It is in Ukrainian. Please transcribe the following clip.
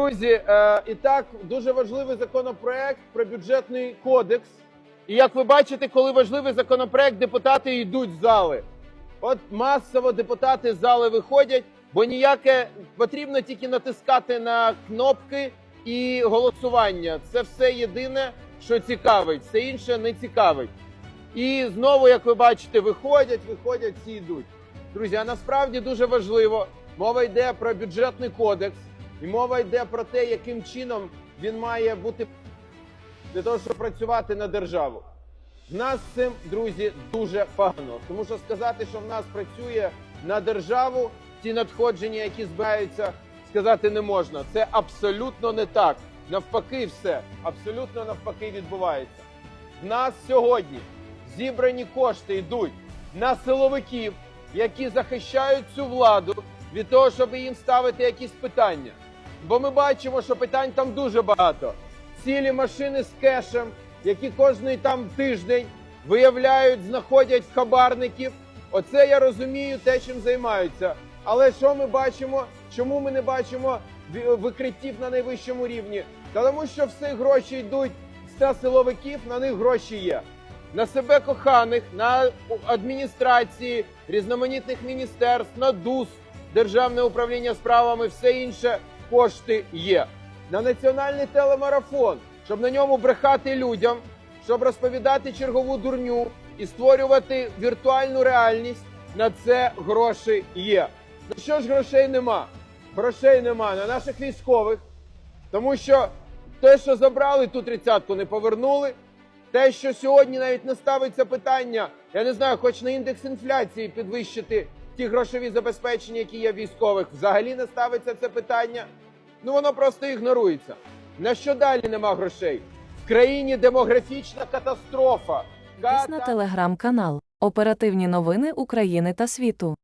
Друзі, е, і так дуже важливий законопроект про бюджетний кодекс. І як ви бачите, коли важливий законопроект, депутати йдуть з зали. От масово депутати з зали виходять, бо ніяке потрібно тільки натискати на кнопки і голосування. Це все єдине, що цікавить, все інше не цікавить. І знову, як ви бачите, виходять, виходять, всі йдуть. Друзі, а насправді дуже важливо. Мова йде про бюджетний кодекс, і мова йде про те, яким чином він має бути для того, щоб працювати на державу. В нас цим, друзі, дуже погано. Тому що сказати, що в нас працює на державу, ті надходження, які збираються, сказати не можна. Це абсолютно не так. Навпаки, все абсолютно навпаки відбувається. В нас сьогодні зібрані кошти йдуть на силовиків, які захищають цю владу від того, щоб їм ставити якісь питання. Бо ми бачимо, що питань там дуже багато. Цілі машини з кешем, які кожний там тиждень виявляють, знаходять хабарників. Оце я розумію те, чим займаються. Але що ми бачимо? Чому ми не бачимо викриттів на найвищому рівні? Та тому, що всі гроші йдуть з та силовиків, на них гроші є. На себе коханих, на адміністрації, різноманітних міністерств, на ДУС, Державне управління справами, все інше кошти є. На національний телемарафон, щоб на ньому брехати людям, щоб розповідати чергову дурню і створювати віртуальну реальність. На це гроші є. Ну що ж грошей нема? Грошей нема на наших військових, тому що те, що забрали ту тридцятку, не повернули. Те, що сьогодні навіть не ставиться питання, я не знаю, хоч на індекс інфляції підвищити ті грошові забезпечення, які є військових, взагалі не ставиться це питання. Ну воно просто ігнорується. На що далі нема грошей? В країні демографічна катастрофа. Підпис на телеграм-канал. Оперативні новини України та світу.